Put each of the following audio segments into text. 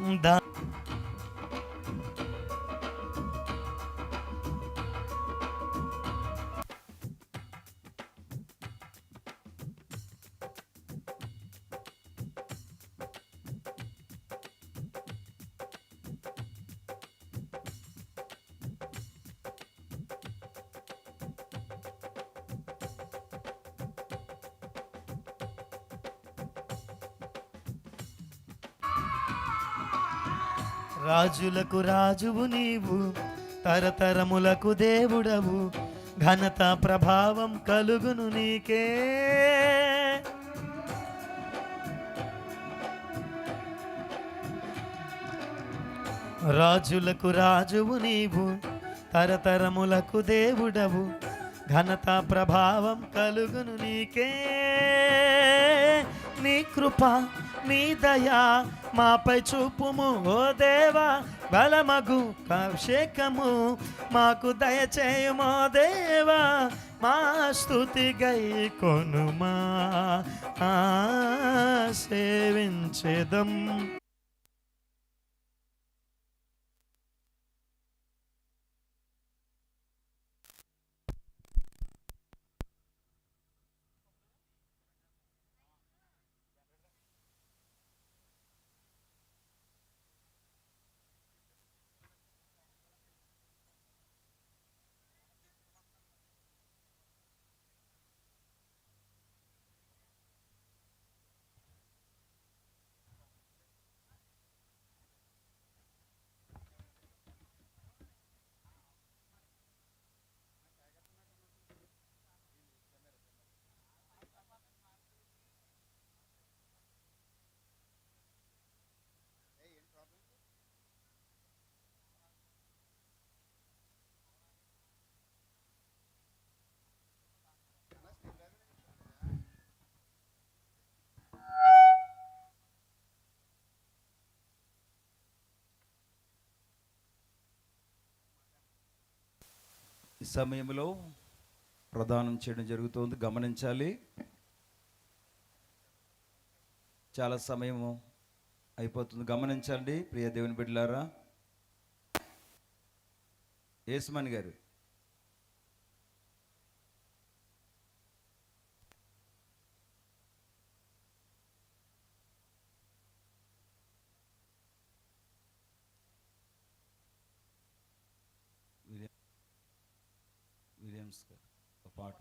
um dano. రాజులకు రాజువు నీవు తరతరములకు దేవుడవు. ఘనత ప్రభావం కలుగును నీకే. రాజులకు రాజువు నీవు తరతరములకు దేవుడవు. ఘనత ప్రభావం కలుగును నీకే. నీ కృప నీ దయా మాపై చూపుము ఓ దేవా బలమగు అభిషేకము. మాకు దయచేయుమో దేవా మా స్థుతి గై కొనుమా. ఆ ఈ సమయంలో ప్రదానం చేయడం జరుగుతుంది. గమనించాలి. చాలా సమయం అయిపోతుంది. గమనించండి ప్రియ దేవుని బిడ్డలారా. ఏసుమణి గారు విలియం విలియమ్స్ గారు ఒక పాట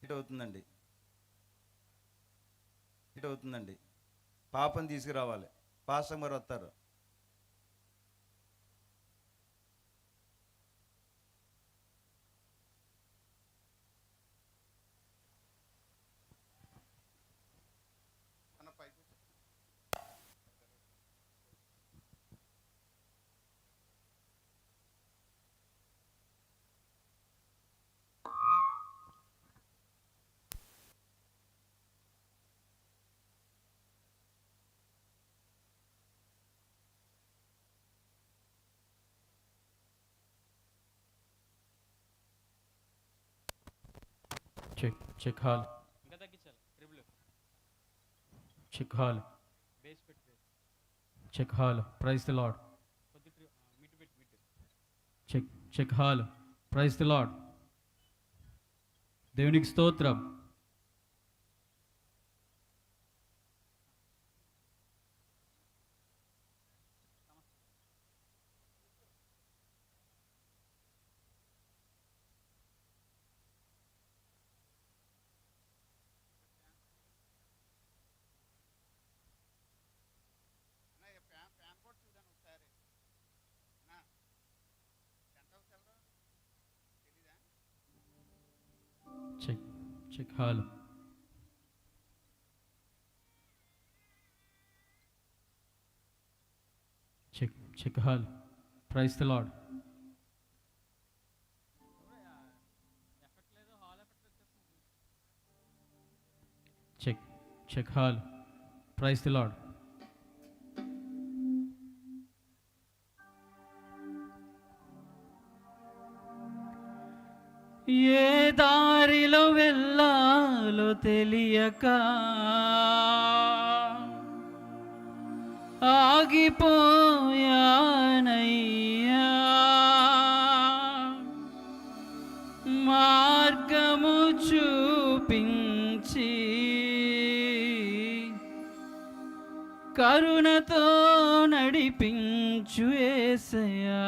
హిట్ అవుతుందండి. హిట్ అవుతుందండి. పాపం తీసుకురావాలి. పాసం గారు వస్తారు. Check check hall check hall check hall praise the Lord check check hall praise the Lord దేవునికి స్తోత్రం check, check hal. Check, check Harlem. Praise the Lord. Check, check hal. Praise the Lord. Yeah. తెలియక ఆగిపోయానయ్యా. మార్గము చూపించి కరుణతో నడిపించు ఏసయా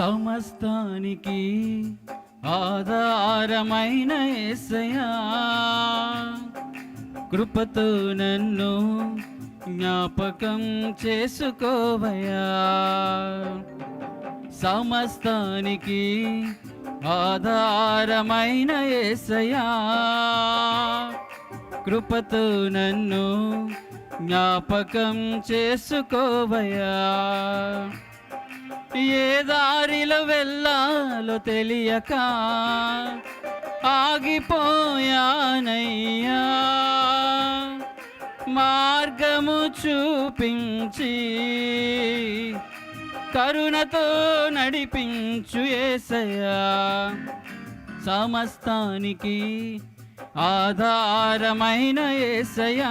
సమస్తానికి ఆధారమైన ఎసయా కృపతో నన్ను జ్ఞాపకం చేసుకోవయా సమస్తానికి ఆధారమైన ఎసయా కృపతో నన్ను జ్ఞాపకం చేసుకోవయా ఏ దారిలో వెళ్ళాలో తెలియక ఆగిపోయానయ్యా. మార్గము చూపించి కరుణతో నడిపించు ఏసయ్యా. సమస్తానికి ఆధారమైన ఏసయా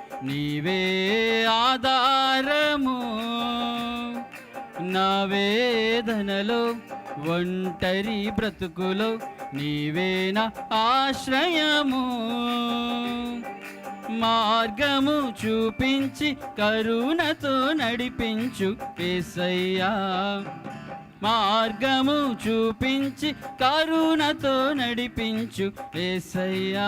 నీవే ఆధారము నా వేదనలో ఒంటరి బ్రతుకులో నీవే నా ఆశ్రయము. మార్గము చూపించి కరుణతో నడిపించు ఏసయ్యా. మార్గము చూపించి కరుణతో నడిపించు ఏసయ్యా.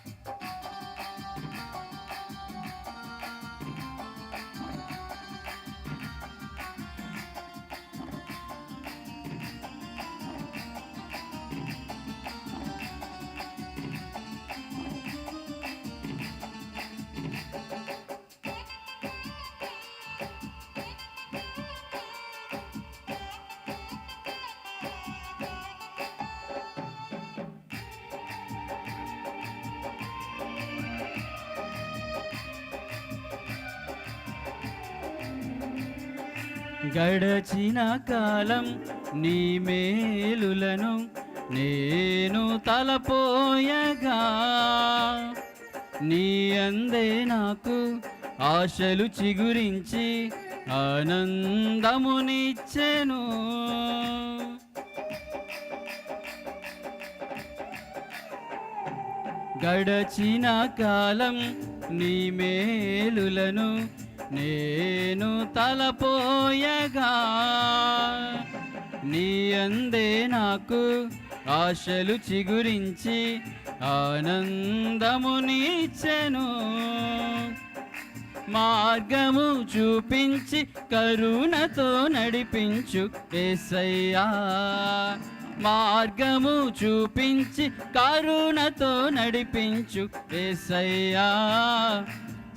గడచిన కాలం నీ మేలులను నేను తలపోయగా. నీ అందే నాకు ఆశలు చిగురించి ఆనందమునిచ్చెను. గడచిన కాలం నీ మేలులను నేను తలపోయగా నీ అందే నాకు ఆశలు చిగురించి ఆనందమునిచ్చెను మార్గము చూపించి కరుణతో నడిపించు ఏసయ్యా. మార్గము చూపించి కరుణతో నడిపించు ఏసయ్యా.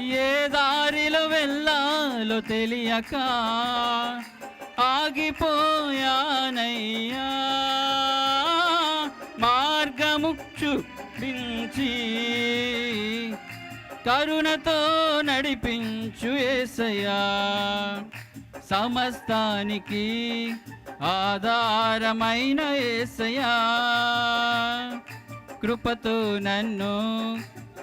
ఏ దారిలో వెళ్ళాలో తెలియక ఆగిపోయానయ్యా. మార్గము చూపించి కరుణతో నడిపించు ఏసయ్యా. సమస్తానికి ఆధారమైన ఏసయ్యా. కృపతో నన్ను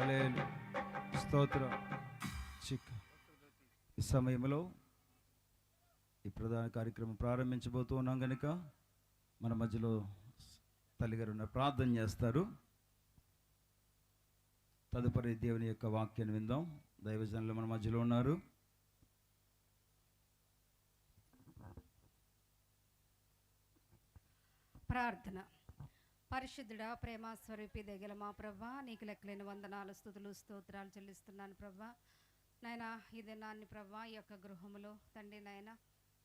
హల్లెలూయా. చిక్ ఈ సమయంలో ఈ ప్రధాన కార్యక్రమం ప్రారంభించబోతూ ఉన్నాం కనుక మన మధ్యలో తల్లిగారు ప్రార్థన చేస్తారు. తదుపరి దేవుని యొక్క వాక్యాన్ని విందాం. దైవజనులు మన మధ్యలో ఉన్నారు. ప్రార్థన. పరిశుద్ధుడా ప్రేమ స్వరూపి దగ్గర మా ప్రభా నీకు లెక్కలేని వందనాలు స్థుతులు స్తోత్రాలు చెల్లిస్తున్నాను ప్రభా. నాయన ఈ దినాన్ని ప్రభా ఈ యొక్క గృహములో తండ్రి నాయన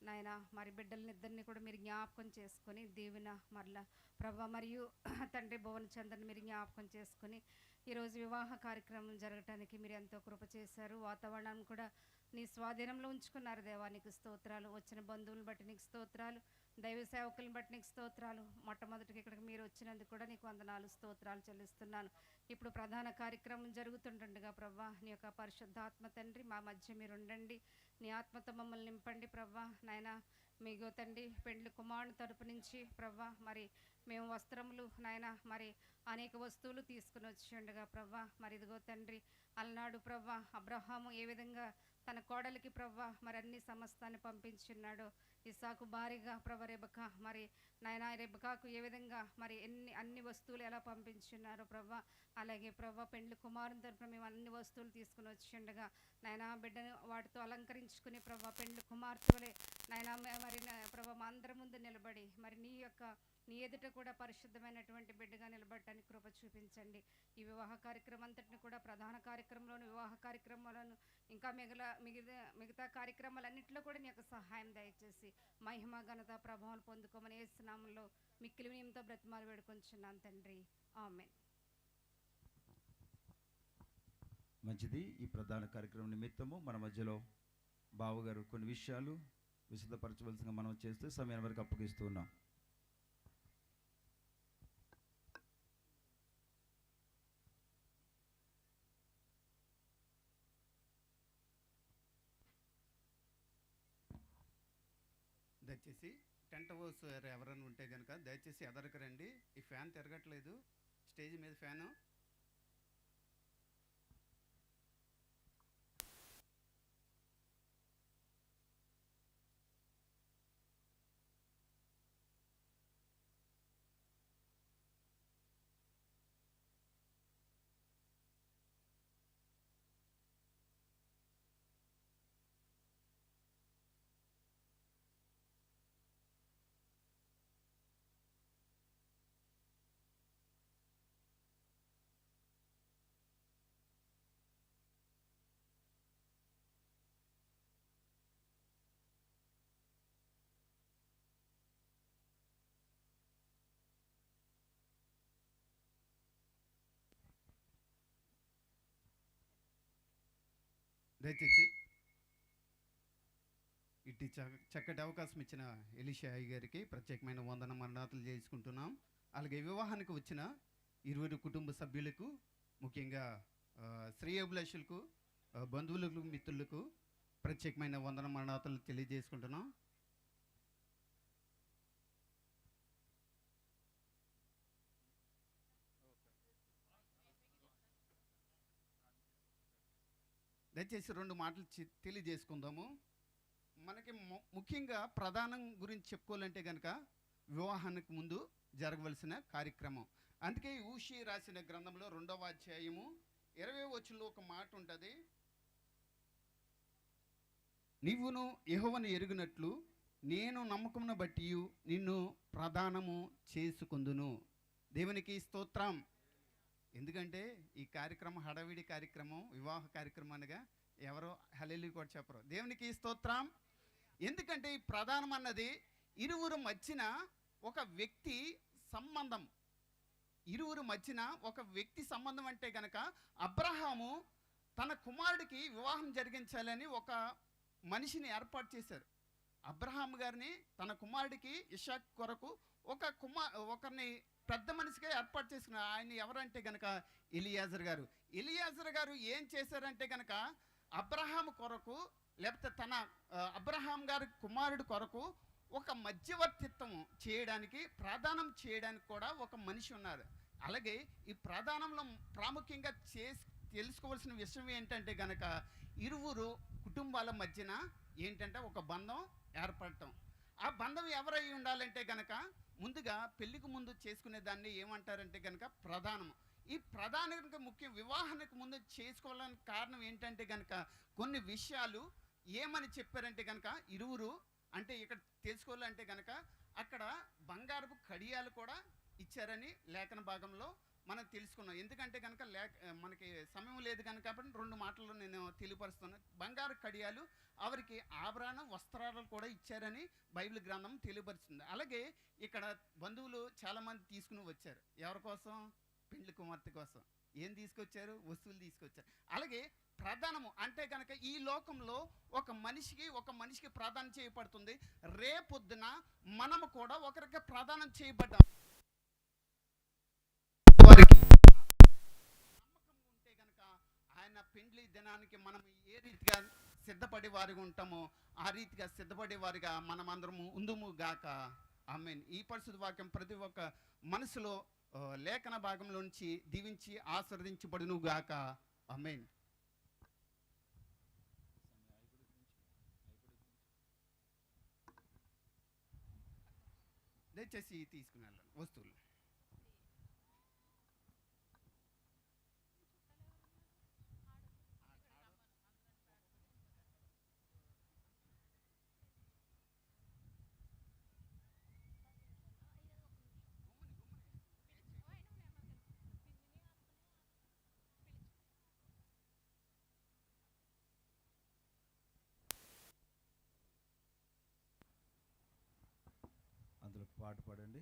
నాయన మరి బిడ్డలనిద్దరిని కూడా మీరు జ్ఞాపకం చేసుకొని దీవెన మరల ప్రభా మరియు తండ్రి భువన చంద్రని మీరు జ్ఞాపకం చేసుకొని ఈరోజు వివాహ కార్యక్రమం జరగటానికి మీరు ఎంతో కృప చేశారు. వాతావరణం కూడా నీ స్వాధీనంలో ఉంచుకున్నారు దేవా. నీకు స్తోత్రాలు. వచ్చిన బంధువులను బట్టి నీకు స్తోత్రాలు. దైవ సేవకులను బట్టి నీకు స్తోత్రాలు. మొట్టమొదటికి ఇక్కడికి మీరు వచ్చినందుకు కూడా నీకు వందనాలు స్తోత్రాలు చెల్లిస్తున్నాను. ఇప్పుడు ప్రధాన కార్యక్రమం జరుగుతుండగా ప్రవ్వా నీ యొక్క పరిశుద్ధాత్మ తండ్రి మా మధ్య మీరు ఉండండి. నీ ఆత్మతో మమ్మల్ని నింపండి ప్రభా నాయన మీగో తండ్రి పెండ్లి కుమారుని తరపు నుంచి ప్రవ్వా మరి మేము వస్త్రములు నాయన మరి అనేక వస్తువులు తీసుకుని వచ్చి ఉండగా మరి ఇదిగో తండ్రి అలనాడు ప్రవ్వా అబ్రహాము ఏ విధంగా తన కోడలికి ప్రభా మరి అన్ని సమస్తాన్ని పంపించున్నాడు. ఇసాకు భారీగా ప్రభ రెబక మరి నాయన రెబకాకు ఏ విధంగా మరి ఎన్ని అన్ని వస్తువులు ఎలా పంపించున్నారో ప్రభా అలాగే ప్రభా పెండ్లి కుమారుని తరపున మేము అన్ని వస్తువులు తీసుకుని వచ్చిండగా నాయన బిడ్డను వాటితో అలంకరించుకుని ప్రభా పెండ్లి కుమార్తెలే నాయన మరి నా- ప్రభా మా అందరి ముందు నిలబడి మరి నీ యొక్క నీ ఎదుట కూడా పరిశుద్ధమైనటువంటి బిడ్డగా నిలబడటానికి కృప చూపించండి. ఈ వివాహ కార్యక్రమం అంతటిని కూడా ప్రధాన కార్యక్రమంలోను వివాహ కార్యక్రమాలను ఇంకా మిగల మిగతా మిగతా కార్యక్రమాలన్నింటిలో కూడా నీ యొక్క సహాయం దయచేసి మహిమ ఘనత ప్రభావం పొందుకోమని ఏసునామంలో మిక్కిలి వినయంతో బ్రతిమాలు వేడుకొంచున్నాను తండ్రి. ఆమెన్. మంచిది. ఈ ప్రధాన కార్యక్రమం నిమిత్తము మన మధ్యలో బావగారు కొన్ని విషయాలు విశుద్ధపరచవలసిన మనం చేస్తే సమయం వరకు అప్పగిస్తున్నాం దయచేసి టెంట్ హౌస్ ఎవరైనా ఉంటే కనుక దయచేసి ఎదరికి రండి ఈ ఫ్యాన్ తిరగట్లేదు. స్టేజ్ మీద ఫ్యాను. దయచేసి ఇట్టి చక్కటి అవకాశం ఇచ్చిన ఎలిషాయి గారికి ప్రత్యేకమైన వందన మరణాతలు చేసుకుంటున్నాం అలాగే వివాహానికి వచ్చిన ఇరువురు కుటుంబ సభ్యులకు ముఖ్యంగా శ్రీ శ్రేయోభిలాషులకు బంధువులకు మిత్రులకు ప్రత్యేకమైన వందన మరణాతలు తెలియజేసుకుంటున్నాం. దయచేసి రెండు మాటలు తెలియజేసుకుందాము. మనకి ముఖ్యంగా ప్రధానం గురించి చెప్పుకోవాలంటే కనుక వివాహానికి ముందు జరగవలసిన కార్యక్రమం. అందుకే ఊషి రాసిన గ్రంథంలో రెండవ అధ్యాయము ఇరవై వచ్చులో ఒక మాట ఉంటుంది. నీవును యహోవను ఎరిగినట్లు నేను నమ్మకమును బట్టి నిన్ను ప్రధానము చేసుకుందును. దేవునికి స్తోత్రం. ఎందుకంటే ఈ కార్యక్రమం హడావిడి కార్యక్రమం వివాహ కార్యక్రమం అనగా ఎవరో హలెల్లి కూడా చెప్పరు. దేవునికి స్తోత్రం. ఎందుకంటే ఈ ప్రధానం అన్నది ఇరువురు మధ్యన ఒక వ్యక్తి సంబంధం. ఇరువురు మధ్యన ఒక వ్యక్తి సంబంధం అంటే గనక అబ్రహాము తన కుమారుడికి వివాహం జరిగించాలని ఒక మనిషిని ఏర్పాటు చేశారు. అబ్రహాం గారిని తన కుమారుడికి ఇషాక్ కొరకు ఒక కుమార్ ఒకరిని పెద్ద మనిషిగా ఏర్పాటు చేసుకున్న ఆయన ఎవరంటే గనక ఎలియాజర్ గారు. ఎలియాజర్ గారు ఏం చేశారంటే గనక అబ్రహాం కొరకు లేకపోతే తన అబ్రహాం గారి కుమారుడు కొరకు ఒక మధ్యవర్తిత్వం చేయడానికి ప్రధానం చేయడానికి కూడా ఒక మనిషి ఉన్నారు. అలాగే ఈ ప్రధానంలో ప్రాముఖ్యంగా చేసి తెలుసుకోవాల్సిన విషయం ఏంటంటే గనక ఇరువురు కుటుంబాల మధ్యన ఏంటంటే ఒక బంధం ఏర్పడటం. ఆ బంధం ఎవరై ఉండాలంటే గనక ముందుగా పెళ్ళికి ముందు చేసుకునే దాన్ని ఏమంటారంటే గనక ప్రధానం ఈ ప్రధాన ముఖ్యం వివాహానికి ముందు చేసుకోవాలని కారణం ఏంటంటే గనక కొన్ని విషయాలు ఏమని చెప్పారంటే గనక ఇరువురు అంటే ఇక్కడ తెలుసుకోవాలంటే గనక అక్కడ బంగారపు కడియాలు కూడా ఇచ్చారని లేఖన భాగంలో మనం తెలుసుకున్నాం. ఎందుకంటే కనుక లేక మనకి సమయం లేదు కనుక కాబట్టి రెండు మాటలు నేను తెలియపరుస్తున్నాను. బంగారు కడియాలు అవరికి ఆభరణ వస్త్రాలు కూడా ఇచ్చారని బైబిల్ గ్రంథం తెలియపరుస్తుంది. అలాగే ఇక్కడ బంధువులు చాలామంది తీసుకుని వచ్చారు. ఎవరి కోసం? పెండ్లి కుమార్తె కోసం. ఏం తీసుకొచ్చారు? వస్తువులు తీసుకొచ్చారు. అలాగే ప్రధానము అంటే కనుక ఈ లోకంలో ఒక మనిషికి ఒక మనిషికి ప్రధానం చేయబడుతుంది. రేపొద్దున మనము కూడా ఒకరికి ప్రధానం చేయబడ్డాం. పెండ్లి దినానికి మనం ఏ రీతిగా సిద్ధపడి వారిగా ఉంటామో ఆ రీతిగా సిద్ధపడే వారిగా మనం అందరము ఉందుము గాక. ఆమెన్. ఈ పరిశుద్ధ వాక్యం ప్రతి ఒక్క మనసులో లేఖన భాగంలో నుంచి దీవించి ఆశీర్వదించబడును గాక. ఆమెన్. దయచేసి తీసుకుని వెళ్ళాలి వస్తువులు. పాట పాడండి.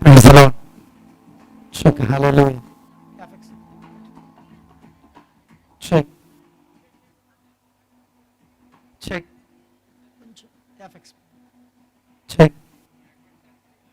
Praise the Lord. Shook hallelujah.